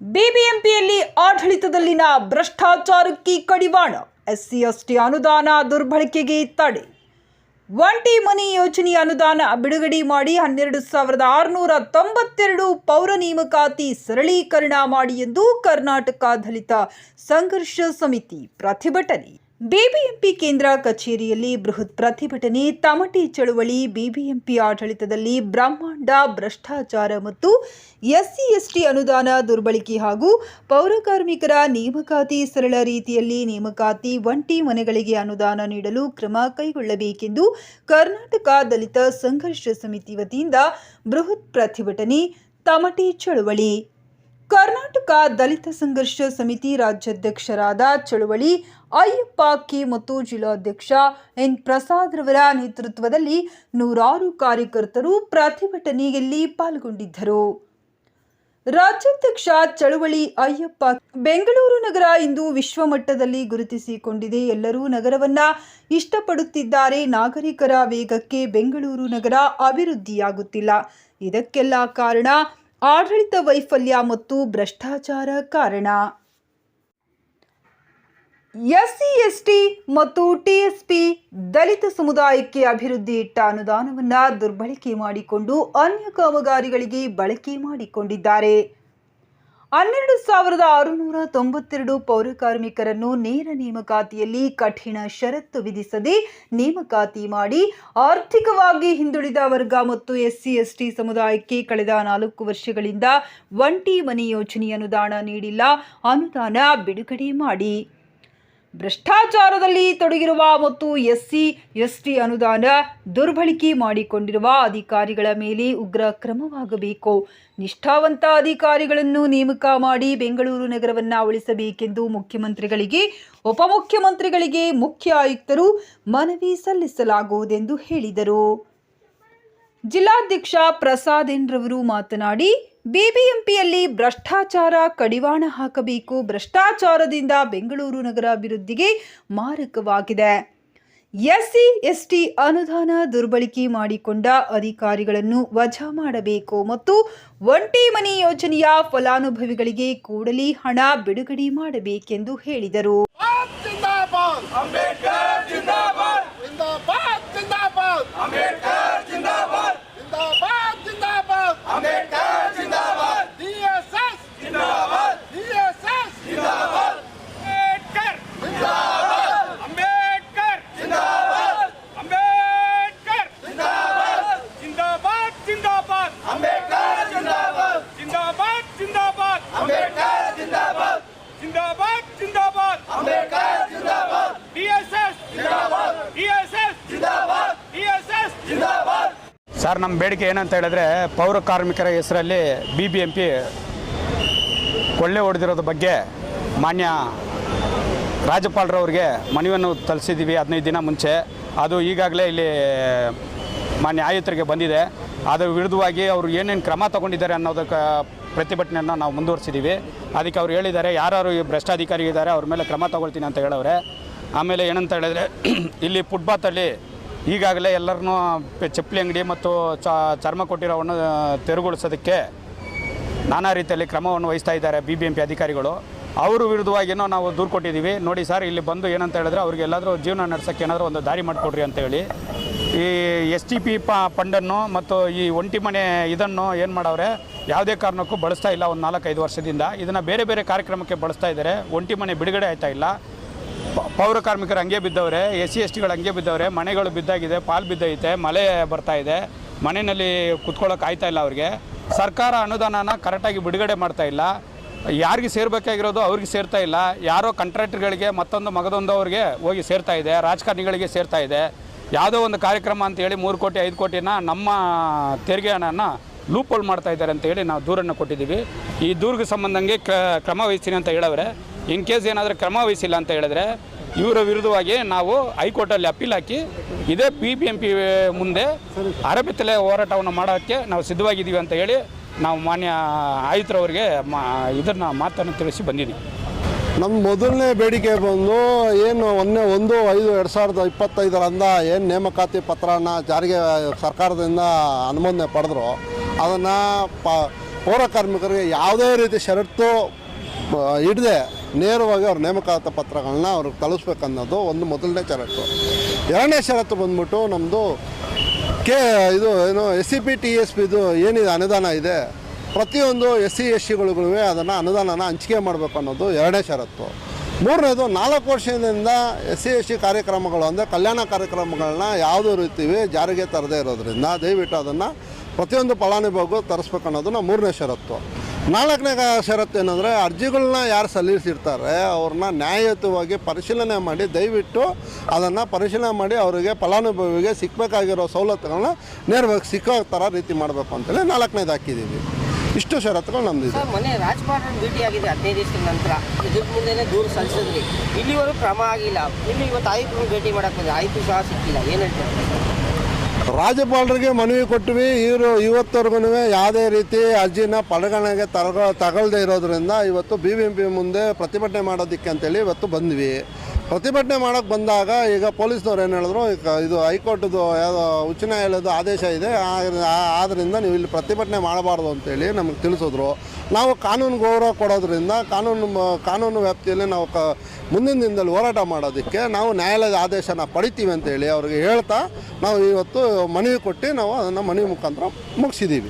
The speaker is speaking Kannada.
ಬಿಬಿಎಂಪಿಯಲ್ಲಿ ಆಡಳಿತದಲ್ಲಿನ ಭ್ರಷ್ಟಾಚಾರಕ್ಕೆ ಕಡಿವಾಣ ಎಸ್ಸಿ ಎಸ್ಟಿ ಅನುದಾನ ದುರ್ಬಳಕೆಗೆ ತಡೆ. ಒಂಟಿ ಮನಿ ಯೋಜನೆ ಅನುದಾನ ಬಿಡುಗಡೆ ಮಾಡಿ ಹನ್ನೆರಡು ಸಾವಿರದ ಆರುನೂರ ತೊಂಬತ್ತೆರಡು ಪೌರ ನೇಮಕಾತಿ ಸರಳೀಕರಣ ಮಾಡಿ ಎಂದು ಕರ್ನಾಟಕ ದಲಿತ ಸಂಘರ್ಷ ಸಮಿತಿ ಪ್ರತಿಭಟನೆ. ಬಿಬಿಎಂಪಿ ಕೇಂದ್ರ ಕಚೇರಿಯಲ್ಲಿ ಬೃಹತ್ ಪ್ರತಿಭಟನೆ, ತಮಟೆ ಚಳುವಳಿ, ಬಿಬಿಎಂಪಿ ಆಡಳಿತದಲ್ಲಿ ಬ್ರಹ್ಮಾಂಡ, ಭ್ರಷ್ಟಾಚಾರ ಮತ್ತು ಎಸ್ಸಿ, ಎಸ್ಟಿ ಅನುದಾನ ದುರ್ಬಳಕೆ ಹಾಗೂ ಪೌರಕಾರ್ಮಿಕರ ನೇಮಕಾತಿ ಸರಳ ರೀತಿಯಲ್ಲಿ ನೇಮಕಾತಿ, ಒಂಟಿ ಮನೆಗಳಿಗೆ ಅನುದಾನ ನೀಡಲು ಕ್ರಮ ಕೈಗೊಳ್ಳಬೇಕೆಂದು ಕರ್ನಾಟಕ ದಲಿತ ಸಂಘರ್ಷ ಸಮಿತಿ ವತಿಯಿಂದ ಬೃಹತ್ ಪ್ರತಿಭಟನೆ, ತಮಟಿ ಚಳುವಳಿ. ಕರ್ನಾಟಕ ದಲಿತ ಸಂಘರ್ಷ ಸಮಿತಿ ರಾಜ್ಯಾಧ್ಯಕ್ಷರಾದ ಚಳುವಳಿ, ಅಯ್ಯಪ್ಪ ಕೆ ಮತ್ತು ಜಿಲ್ಲಾಧ್ಯಕ್ಷ ಎನ್ ಪ್ರಸಾದ್ ರವರ ನೇತೃತ್ವದಲ್ಲಿ ನೂರಾರು ಕಾರ್ಯಕರ್ತರು ಪ್ರತಿಭಟನೆಯಲ್ಲಿ ಪಾಲ್ಗೊಂಡಿದ್ದರು. ರಾಜ್ಯಾಧ್ಯಕ್ಷ ಚಳುವಳಿ ಅಯ್ಯಪ್ಪ ಬೆಂಗಳೂರು ನಗರ ಇಂದು ವಿಶ್ವಮಟ್ಟದಲ್ಲಿ ಗುರುತಿಸಿಕೊಂಡಿದೆ. ಎಲ್ಲರೂ ನಗರವನ್ನ ಇಷ್ಟಪಡುತ್ತಿದ್ದಾರೆ. ನಾಗರಿಕರ ವೇಗಕ್ಕೆ ಬೆಂಗಳೂರು ನಗರ ಅಭಿವೃದ್ಧಿಯಾಗುತ್ತಿಲ್ಲ. ಇದಕ್ಕೆಲ್ಲ ಕಾರಣ ಆಡಳಿತ ವೈಫಲ್ಯ ಮತ್ತು ಭ್ರಷ್ಟಾಚಾರ ಕಾರಣ. ಎಸ್ಸಿ, ಎಸ್ಟಿ ಮತ್ತು ಟಿಎಸ್ಪಿ ದಲಿತ ಸಮುದಾಯಕ್ಕೆ ಅಭಿವೃದ್ಧಿ ಇಟ್ಟ ಅನುದಾನವನ್ನು ದುರ್ಬಳಕೆ ಮಾಡಿಕೊಂಡು ಅನ್ಯ ಕಾಮಗಾರಿಗಳಿಗೆ ಬಳಕೆ ಮಾಡಿಕೊಂಡಿದ್ದಾರೆ. ಹನ್ನೆರಡು ಸಾವಿರದ ಆರುನೂರ ತೊಂಬತ್ತೆರಡು ಪೌರ ಕಾರ್ಮಿಕರನ್ನು ನೇರ ನೇಮಕಾತಿಯಲ್ಲಿ ಕಠಿಣ ಷರತ್ತು ವಿಧಿಸದೆ ನೇಮಕಾತಿ ಮಾಡಿ ಆರ್ಥಿಕವಾಗಿ ಹಿಂದುಳಿದ ವರ್ಗ ಮತ್ತು ಎಸ್ಸಿ, ಎಸ್ಟಿ ಸಮುದಾಯಕ್ಕೆ ಕಳೆದ ನಾಲ್ಕು ವರ್ಷಗಳಿಂದ ಒಂಟಿ ಮನೆ ಯೋಜನೆ ಅನುದಾನ ನೀಡಿಲ್ಲ, ಅನುದಾನ ಬಿಡುಗಡೆ ಮಾಡಿ. ಭ್ರಷ್ಟಾಚಾರದಲ್ಲಿ ತೊಡಗಿರುವ ಮತ್ತು ಎಸ್ಸಿ, ಎಸ್ಟಿ ಅನುದಾನ ದುರ್ಬಳಕೆ ಮಾಡಿಕೊಂಡಿರುವ ಅಧಿಕಾರಿಗಳ ಮೇಲೆ ಉಗ್ರ ಕ್ರಮವಾಗಬೇಕು. ನಿಷ್ಠಾವಂತ ಅಧಿಕಾರಿಗಳನ್ನು ನೇಮಕ ಮಾಡಿ ಬೆಂಗಳೂರು ನಗರವನ್ನು ಉಳಿಸಬೇಕೆಂದು ಮುಖ್ಯಮಂತ್ರಿಗಳಿಗೆ, ಉಪಮುಖ್ಯಮಂತ್ರಿಗಳಿಗೆ ಮುಖ್ಯ ಆಯುಕ್ತರು ಮನವಿ ಸಲ್ಲಿಸಲಾಗುವುದೆಂದು ಹೇಳಿದರು. ಜಿಲ್ಲಾಧ್ಯಕ್ಷ ಪ್ರಸಾದ್ ಎನ್ ರವರು ಮಾತನಾಡಿ ಬಿಬಿಎಂಪಿಯಲ್ಲಿ ಭ್ರಷ್ಟಾಚಾರ ಕಡಿವಾಣ ಹಾಕಬೇಕು. ಭ್ರಷ್ಟಾಚಾರದಿಂದ ಬೆಂಗಳೂರು ನಗರ ಅಭಿವೃದ್ಧಿಗೆ ಮಾರಕವಾಗಿದೆ. ಎಸ್ಸಿ, ಎಸ್ಟಿ ಅನುದಾನ ದುರ್ಬಳಕೆ ಮಾಡಿಕೊಂಡ ಅಧಿಕಾರಿಗಳನ್ನು ವಜಾ ಮಾಡಬೇಕು ಮತ್ತು ಒಂಟಿ ಮನಿ ಯೋಜನೆಯ ಫಲಾನುಭವಿಗಳಿಗೆ ಕೂಡಲೇ ಹಣ ಬಿಡುಗಡೆ ಮಾಡಬೇಕೆಂದು ಹೇಳಿದರು. ಸರ್ ನಮ್ಮ ಬೇಡಿಕೆ ಏನಂತ ಹೇಳಿದ್ರೆ ಪೌರ ಕಾರ್ಮಿಕರ ಹೆಸರಲ್ಲಿ ಬಿ ಬಿ ಎಂ ಪಿ ಕೊಳ್ಳೆ ಹೊಡೆದಿರೋದ್ರ ಬಗ್ಗೆ ಮಾನ್ಯ ರಾಜ್ಯಪಾಲರವ್ರಿಗೆ ಮನವಿಯನ್ನು ತಲ್ಸಿದ್ದೀವಿ ಹದಿನೈದು ದಿನ ಮುಂಚೆ. ಅದು ಈಗಾಗಲೇ ಇಲ್ಲಿ ಮಾನ್ಯ ಆಯುಕ್ತರಿಗೆ ಬಂದಿದೆ. ಅದರ ವಿರುದ್ಧವಾಗಿ ಅವರು ಏನೇನು ಕ್ರಮ ತಗೊಂಡಿದ್ದಾರೆ ಅನ್ನೋದಕ್ಕೆ ಪ್ರತಿಭಟನೆಯನ್ನು ನಾವು ಮುಂದುವರಿಸಿದ್ದೀವಿ ಅದಕ್ಕೆ ಅವ್ರು ಹೇಳಿದ್ದಾರೆ ಯಾರು ಭ್ರಷ್ಟಾಧಿಕಾರಿ ಇದ್ದಾರೆ ಅವ್ರ ಮೇಲೆ ಕ್ರಮ ತಗೊಳ್ತೀನಿ ಅಂತ ಹೇಳವ್ರೆ. ಆಮೇಲೆ ಏನಂತ ಹೇಳಿದ್ರೆ, ಇಲ್ಲಿ ಫುಟ್ಪಾತಲ್ಲಿ ಈಗಾಗಲೇ ಎಲ್ಲರನ್ನೂ ಚಪ್ಪಲಿ ಅಂಗಡಿ ಮತ್ತು ಚರ್ಮ ಕೊಟ್ಟಿರೋವನ್ನು ತೆರವುಗೊಳಿಸೋದಕ್ಕೆ ನಾನಾ ರೀತಿಯಲ್ಲಿ ಕ್ರಮವನ್ನು ವಹಿಸ್ತಾ ಇದ್ದಾರೆ ಬಿ ಬಿ ಎಂ ಪಿ ಅಧಿಕಾರಿಗಳು. ಅವರು ವಿರುದ್ಧವಾಗಿನೂ ನಾವು ದೂರು ಕೊಟ್ಟಿದ್ದೀವಿ. ನೋಡಿ ಸರ್, ಇಲ್ಲಿ ಬಂದು ಏನಂತ ಹೇಳಿದ್ರೆ ಅವ್ರಿಗೆ ಎಲ್ಲಾದರೂ ಜೀವನ ನಡೆಸೋಕ್ಕೆ ಏನಾದರೂ ಒಂದು ದಾರಿ ಮಾಡಿಕೊಡ್ರಿ ಅಂತೇಳಿ ಈ ಎಸ್ ಟಿ ಪಿ ಪ ಫಂಡನ್ನು ಮತ್ತು ಈ ಒಂಟಿ ಮನೆ ಇದನ್ನು ಏನು ಮಾಡವ್ರೆ, ಯಾವುದೇ ಕಾರಣಕ್ಕೂ ಬಳಸ್ತಾ ಇಲ್ಲ ಒಂದು ನಾಲ್ಕೈದು ವರ್ಷದಿಂದ. ಇದನ್ನು ಬೇರೆ ಬೇರೆ ಕಾರ್ಯಕ್ರಮಕ್ಕೆ ಬಳಸ್ತಾ ಇದ್ದಾರೆ. ಒಂಟಿ ಮನೆ ಬಿಡುಗಡೆ ಆಯ್ತಾ ಇಲ್ಲ. ಪೌರ ಕಾರ್ಮಿಕರು ಹಂಗೆ ಬಿದ್ದವ್ರೆ, ಎಸ್ ಸಿ ಎಸ್ ಟಿಗಳು ಹಂಗೆ ಬಿದ್ದವ್ರೆ, ಮನೆಗಳು ಬಿದ್ದಾಗಿದೆ, ಪಾಲ್ ಬಿದ್ದೈತೆ, ಮಳೆ ಬರ್ತಾ ಇದೆ, ಮನೆಯಲ್ಲಿ ಕುತ್ಕೊಳ್ಳೋಕೆ ಆಯ್ತಾ ಇಲ್ಲ ಅವ್ರಿಗೆ. ಸರ್ಕಾರ ಅನುದಾನನ ಕರೆಕ್ಟಾಗಿ ಬಿಡುಗಡೆ ಮಾಡ್ತಾ ಇಲ್ಲ. ಯಾರಿಗೆ ಸೇರ್ಬೇಕಾಗಿರೋದು ಅವ್ರಿಗೆ ಸೇರ್ತಾ ಇಲ್ಲ. ಯಾರೋ ಕಾಂಟ್ರಾಕ್ಟ್ರ್ಗಳಿಗೆ ಮತ್ತೊಂದು ಮಗದೊಂದು ಅವ್ರಿಗೆ ಹೋಗಿ ಸೇರ್ತಾ ಇದೆ, ರಾಜಕಾರಣಿಗಳಿಗೆ ಸೇರ್ತಾ ಇದೆ. ಯಾವುದೋ ಒಂದು ಕಾರ್ಯಕ್ರಮ ಅಂತ ಹೇಳಿ ಮೂರು ಕೋಟಿ, ಐದು ಕೋಟಿನ ನಮ್ಮ ತೆರಿಗೆ ಹಣನ ಲೂಪೋಲ್ ಮಾಡ್ತಾ ಇದ್ದಾರೆ ಅಂತ ಹೇಳಿ ನಾವು ದೂರನ್ನು ಕೊಟ್ಟಿದ್ದೀವಿ. ಈ ದೂರಿಗೆ ಸಂಬಂಧಂಗೆ ಕ್ರಮ ವಹಿಸ್ತೀನಿ ಅಂತ ಹೇಳವ್ರೆ. ಇನ್ ಕೇಸ್ ಏನಾದರೂ ಕ್ರಮ ವಹಿಸಿಲ್ಲ ಅಂತ ಹೇಳಿದ್ರೆ ಇವರ ವಿರುದ್ಧವಾಗಿ ನಾವು ಹೈಕೋರ್ಟಲ್ಲಿ ಅಪೀಲ್ ಹಾಕಿ ಇದೇ ಪಿ ಬಿ ಎಂ ಪಿ ಮುಂದೆ ಅರಬಿತ್ತಲೆ ಹೋರಾಟವನ್ನು ಮಾಡೋಕ್ಕೆ ನಾವು ಸಿದ್ಧವಾಗಿದ್ದೀವಿ ಅಂತ ಹೇಳಿ ನಾವು ಮಾನ್ಯ ಆಯುಕ್ತರವರಿಗೆ ಮಾ ಇದನ್ನು ಮಾತನ್ನು ತಿಳಿಸಿ ಬಂದಿದ್ದೀವಿ. ನಮ್ಮ ಮೊದಲನೇ ಬೇಡಿಕೆ ಬಂದು ಏನು ಒಂದೇ ಒಂದು ಐದು ಎರಡು ಸಾವಿರದ ಇಪ್ಪತ್ತೈದರಿಂದ ಏನು ನೇಮಕಾತಿ ಪತ್ರನ ಜಾರಿಗೆ ಸರ್ಕಾರದಿಂದ ಅನುಮೋದನೆ ಪಡೆದ್ರು. ಅದನ್ನು ಪ ಪೌರ ಕಾರ್ಮಿಕರಿಗೆ ಯಾವುದೇ ರೀತಿ ಷರತ್ತು ಹಿಡದೆ ನೇರವಾಗಿ ಅವ್ರ ನೇಮಕಾತ ಪತ್ರಗಳನ್ನ ಅವ್ರಿಗೆ ತಲುಪಿಸ್ಬೇಕನ್ನೋದು ಒಂದು ಮೊದಲನೇ ಷರತ್ತು. ಎರಡನೇ ಷರತ್ತು ಬಂದ್ಬಿಟ್ಟು ನಮ್ಮದು ಕೆ, ಇದು ಏನು S C P T S ಪಿದು ಏನಿದೆ ಅನುದಾನ ಇದೆ, ಪ್ರತಿಯೊಂದು ಎಸ್ ಸಿ ಎಸ್ ಸಿಗಳಿಗೂ ಅದನ್ನು ಅನುದಾನನ ಹಂಚಿಕೆ ಮಾಡಬೇಕು ಅನ್ನೋದು ಎರಡನೇ ಷರತ್ತು. ಮೂರನೇದು, ನಾಲ್ಕು ವರ್ಷದಿಂದ ಎಸ್ ಸಿ ಎಸ್ ಸಿ ಕಾರ್ಯಕ್ರಮಗಳು ಅಂದರೆ ಕಲ್ಯಾಣ ಕಾರ್ಯಕ್ರಮಗಳನ್ನ ಯಾವುದೇ ರೀತಿ ಜಾರಿಗೆ ತರದೇ ಇರೋದ್ರಿಂದ ದಯವಿಟ್ಟು ಅದನ್ನು ಪ್ರತಿಯೊಂದು ಫಲಾನುಭವಿಗೂ ತರಿಸ್ಬೇಕು ಅನ್ನೋದು ನಮ್ಮ ಮೂರನೇ ಷರತ್ತು. ನಾಲ್ಕನೇ ಷರತ್ತು ಏನಂದರೆ ಅರ್ಜಿಗಳನ್ನ ಯಾರು ಸಲ್ಲಿಸಿರ್ತಾರೆ ಅವ್ರನ್ನ ನ್ಯಾಯಯುತವಾಗಿ ಪರಿಶೀಲನೆ ಮಾಡಿ ದಯವಿಟ್ಟು ಅದನ್ನು ಪರಿಶೀಲನೆ ಮಾಡಿ ಅವರಿಗೆ ಫಲಾನುಭವಿಗೆ ಸಿಕ್ಕಬೇಕಾಗಿರೋ ಸವಲತ್ತುಗಳನ್ನ ನೇರವಾಗಿ ಸಿಕ್ಕೋ ಥರ ರೀತಿ ಮಾಡಬೇಕು ಅಂತೇಳಿ ನಾಲ್ಕನೇದು ಹಾಕಿದ್ದೀವಿ. ಇಷ್ಟು ಷರತ್ತುಗಳು. ಮನೆ ಮೊನ್ನೆ ಭೇಟಿ ಆಗಿದೆ ಹದಿನೈದು ದಿವಸದ ನಂತರ. ಇದ್ರ ಮುಂದೆನೇ ದೂರು ಸಲ್ಲಿಸಿದ್ರಿ ಇಲ್ಲಿವರೆಗೂ ಕ್ರಮ ಆಗಿಲ್ಲ. ಇಲ್ಲಿ ಇವತ್ತು ಆಯುಕ್ತರನ್ನು ಭೇಟಿ ಮಾಡೋಕ್ಕೆ ಆಯುಕ್ತರು ಸಹ ಸಿಕ್ಕಿಲ್ಲ. ಏನು ಹೇಳ್ತಾರೆ? ರಾಜ್ಯಪಾಲರಿಗೆ ಮನವಿ ಕೊಟ್ವಿ ಇವರು ಇವತ್ತವರೆಗೂ ಯಾವುದೇ ರೀತಿ ಅರ್ಜಿನ ಪರಿಗಣನೆಗೆ ತರಗ, ತಗೊಳ್ದೇ ಇರೋದ್ರಿಂದ ಇವತ್ತು ಬಿ ಬಿ ಎಂ ಪಿ ಮುಂದೆ ಪ್ರತಿಭಟನೆ ಮಾಡೋದಕ್ಕೆ ಅಂತೇಳಿ ಇವತ್ತು ಬಂದ್ವಿ. ಪ್ರತಿಭಟನೆ ಮಾಡೋಕ್ಕೆ ಬಂದಾಗ ಈಗ ಪೊಲೀಸ್ನವ್ರು ಏನು ಹೇಳಿದ್ರು ಇದು ಹೈಕೋರ್ಟ್ದು ಯಾವುದೋ ಉಚ್ಚ ನ್ಯಾಯಾಲಯದ ಆದೇಶ ಇದೆ. ಆದ್ದರಿಂದ ನೀವು ಇಲ್ಲಿ ಪ್ರತಿಭಟನೆ ಮಾಡಬಾರ್ದು ಅಂತೇಳಿ ನಮಗೆ ತಿಳಿಸಿದ್ರು. ನಾವು ಕಾನೂನು ಗೌರವ ಕೊಡೋದ್ರಿಂದ ಕಾನೂನು ಕಾನೂನು ವ್ಯಾಪ್ತಿಯಲ್ಲಿ ನಾವು ಕ, ಮುಂದಿನ ದಿನದಲ್ಲಿ ಹೋರಾಟ ಮಾಡೋದಕ್ಕೆ ನಾವು ನ್ಯಾಯಾಲಯದ ಆದೇಶನ ಪಡಿತೀವಿ ಅಂತೇಳಿ ಅವ್ರಿಗೆ ಹೇಳ್ತಾ ನಾವು ಇವತ್ತು ಮನವಿ ಕೊಟ್ಟು ನಾವು ಅದನ್ನು ಮನವಿ ಮುಖಾಂತರ ಮುಗಿಸಿದ್ದೀವಿ.